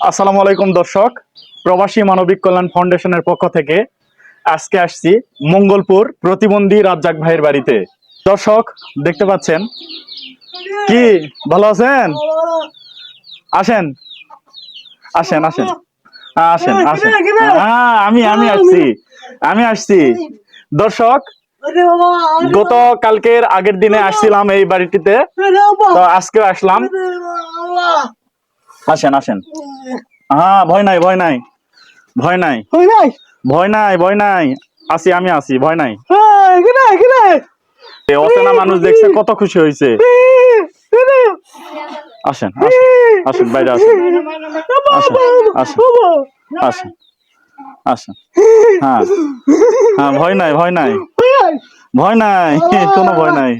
আসসালামু আলাইকুম দর্শক। প্রবাসী মানবিক কল্যাণ ফাউন্ডেশনের পক্ষ থেকে আজকে আসছি মঙ্গলপুর প্রতিবন্ধী রাজ্জাক ভাইয়ের বাড়িতে। দর্শক দেখতে পাচ্ছেন? কি ভালো আছেন? আসেন। আসেন আসেন। হ্যাঁ, আসেন আসেন। হ্যাঁ আমি আমি আসছি। আমি। আসছি। দর্শক গত কালকের আগের দিনে আসছিলাম এই বাড়িটিতে। তো আজকে আসলাম। আসেন আসেন। হ্যাঁ ভয় নাই ভয় নাই। ভয় নাই। ভয় নাই? ভয় নাই আসি আমি আসি ভয় নাই। অচেনা মানুষ দেখছে কত খুশি হয়েছে। আসেন আসেন, আসেন বাইরে আসেন। আসেন আসেন। আসেন আসেন। হ্যাঁ। হ্যাঁ ভয় নাই ভয় নাই। ভয় নাই কোনো ভয় নাই।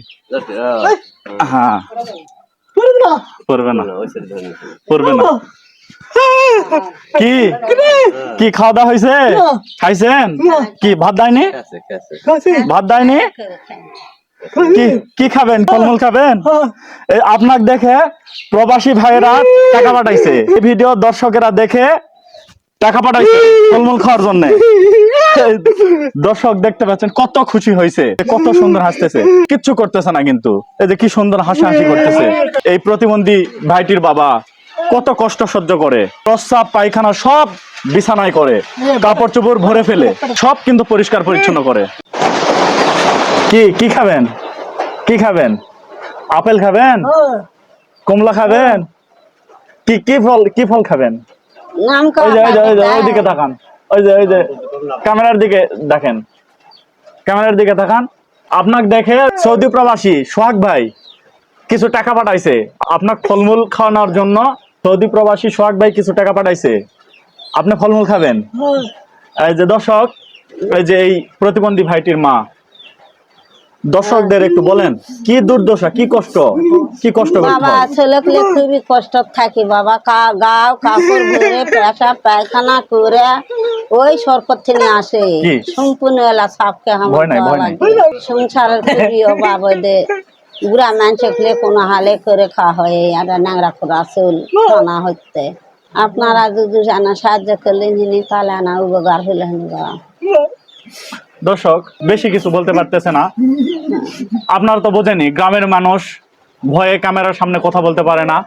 হ্যাঁ। পড়বে না? পড়বে না। কি? কি খাওয়া দাওয়া হয়েছে? খাইছেন? কি ভাত দেয়নি? ভাত দেয়নি? কি কি খাবেন? ফলমূল খাবেন? আপনাকে দেখে প্রবাসী ভাইয়েরা টাকা পাঠাইছে। এই ভিডিও দর্শকেরা দেখে টাকা পাঠাইছে ফলমূল খাওয়ার জন্য। দর্শক দেখতে পাচ্ছেন কত খুশি হয়েছে কত সুন্দর হাসতেছে। কিচ্ছু করতেছে না কিন্তু এই যে কি সুন্দর হাসাহাসি করতেছে। এই প্রতিবন্ধী ভাইটির বাবা কত কষ্ট সহ্য করে প্রস্রাব পায়খানা সব বিছানায় করে কাপড় চোপড় ভরে ফেলে সব কিন্তু পরিষ্কার পরিচ্ছন্ন করে। কি কি খাবেন? কি খাবেন? আপেল খাবেন? কমলা খাবেন? কি কি ফল কি ফল খাবেন? ওইদিকে তাকান। ওই যে ওই যে ক্যামেরার দিকে দেখেন। ক্যামেরার দিকে তাকান আপনাকে দেখে সৌদি প্রবাসী সোহাগ ভাই কিছু টাকা পাঠাইছে। আপনার ফলমূল খাওয়ানোর জন্য সৌদি প্রবাসী সোহাগ ভাই কিছু টাকা পাঠাইছে। আপনি ফলমূল খাবেন? এই যে দর্শক এই যে এই প্রতিবন্ধী ভাইটির মা। দর্শকদের একটু বলেন কি দুর্দশা কি কষ্ট? কি কষ্ট বাবা হয় ছেলেকে খুবই কষ্ট থাকি বাবা। কাপড় পেশা পায়খানা করে ওই সরকার থেকে আসে। সম্পূর্ণ এলা সাপকে সংসারের খুবই অভাব দে বুড়া মানুষে খেলে কোনো হালে করে খাওয়া হয় আর করে হইতে। আপনারা যদি জানা সাহায্য করলেন যিনি তাহলে না উপকার হলেন দর্শক বেশি কিছু বলতে পারতেছে না। আপনারা তো বোঝেনি গ্রামের মানুষ ভয়ে ক্যামেরার সামনে কথা বলতে পারে না।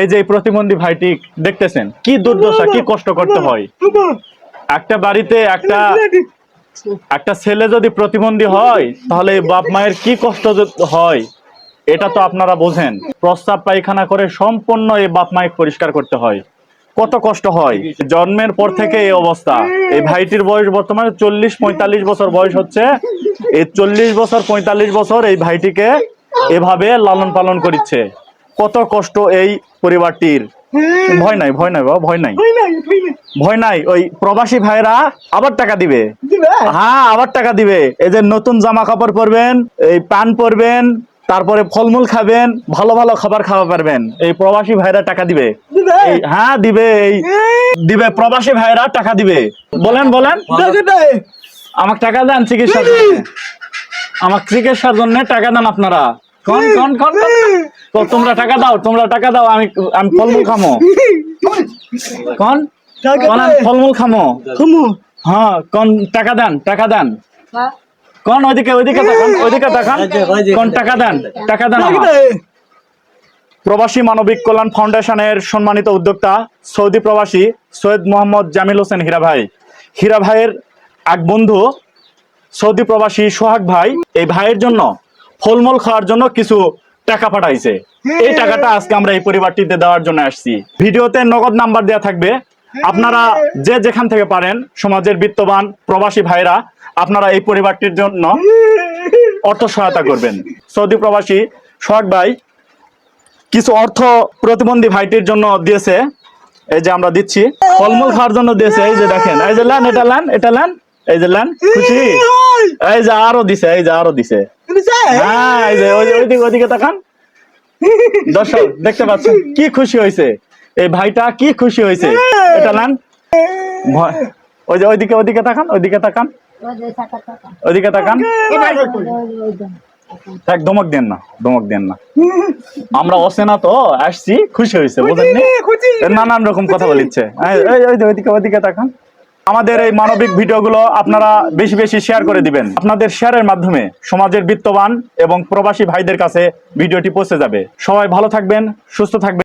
এই যে প্রতিবন্ধী ভাইটি দেখতেছেন কি দুর্দশা কি কষ্ট করতে হয়। একটা বাড়িতে একটা একটা ছেলে যদি প্রতিবন্ধী হয় তাহলে বাপ মায়ের কি কষ্ট হয়? এটা তো আপনারা বোঝেন। প্রস্তাব পায়খানা করে সম্পূর্ণ এই বাপ মায়ের পরিষ্কার করতে হয়। কত কষ্ট হয়? জন্মের পর থেকে এই অবস্থা। এই ভাইটির বয়স বর্তমানে চল্লিশ পঁয়তাল্লিশ বছর বয়স হচ্ছে। এই চল্লিশ বছর পঁয়তাল্লিশ বছর এই ভাইটিকে এভাবে লালন পালন করিচ্ছে। কত কষ্ট এই পরিবারটির। ভয় নাই ভয় নাই বাবা ভয় নাই। ভয় নাই ওই প্রবাসী ভাইরা আবার টাকা দিবে। হ্যাঁ আবার টাকা দিবে। এই যে নতুন জামা কাপড় পরবেন এই পান পরবেন তারপরে ফলমূল খাবেন ভালো ভালো খাবার খাওয়া পারবেন। এই প্রবাসী ভাইরা টাকা দিবে। হ্যাঁ দিবে এই দিবে প্রবাসী ভাইরা টাকা দিবে। বলেন বলেন। আমাকে টাকা দেন চিকিৎসার জন্য। আমাকে চিকিৎসার জন্য টাকা দেন আপনারা। কোন কোন কোন কোন? তো তোমরা টাকা দাও তোমরা টাকা দাও আমি আমি ফলমূল খামো। কোন? ফলমূল খামো? হ্যাঁ কোন টাকা দেন টাকা দেন। কোন ওইদিকে ওইদিকে তাকান ওইদিকে তাকান কোন টাকা দেন টাকা দেন প্রবাসী মানবিক কল্যাণ ফাউন্ডেশনের সম্মানিত উদ্যোক্তা সৌদি প্রবাসী সৈয়দ মোহাম্মদ জামিল হোসেন হীরা ভাই। হীরা ভাইয়ের এক বন্ধু সৌদি প্রবাসী সোহাগ ভাই এই ভাইয়ের জন্য ফলমূল খাওয়ার জন্য কিছু টাকা পাঠাইছে। এই টাকাটা আজকে আমরা এই পরিবারটিতে দেওয়ার জন্য আসছি। ভিডিওতে নগদ নাম্বার দেওয়া থাকবে। আপনারা যে যেখান থেকে পারেন সমাজের বিত্তবান প্রবাসী ভাইরা আপনারা এই পরিবারটির জন্য অর্থ সহায়তা করবেন। সৌদি প্রবাসী সোহাগ ভাই কিছু অর্থ প্রতিবন্ধী ভাইটির জন্য দিয়েছে। এই যে আমরা দিচ্ছি। ফলমূল খাওয়ার জন্য দিয়েছে। এই যে দেখেন এই যে লেন এটা লেন এটা লেন এই যে লেন খুশি? এই যে আরও দিছে এই যে আরও দিছে। হ্যাঁ এই যে ওই ওইদিকে ওইদিকে তাকান। দর্শক দেখতে পাচ্ছেন কি খুশি হয়েছে এই ভাইটা কি খুশি হয়েছে? এটা নেন। ওই যে ওইদিকে ওইদিকে তাকান ওইদিকে তাকান। ওইদিকে তাকান। এক ধমক দেন না ধমক দেন না। আমরা অসেনা তো আসছি খুশি হয়েছে বুঝেননি? নানান রকম কথা বলিচ্ছে। এই, এই, এই যে ওইদিকে ওইদিকে তাকান। আমাদের এই মানবিক ভিডিওগুলো আপনারা বেশি বেশি শেয়ার করে দিবেন। আপনাদের শেয়ারের মাধ্যমে সমাজের বিত্তবান এবং প্রবাসী ভাইদের কাছে ভিডিওটি পৌঁছে যাবে। সবাই ভালো থাকবেন সুস্থ থাকবেন।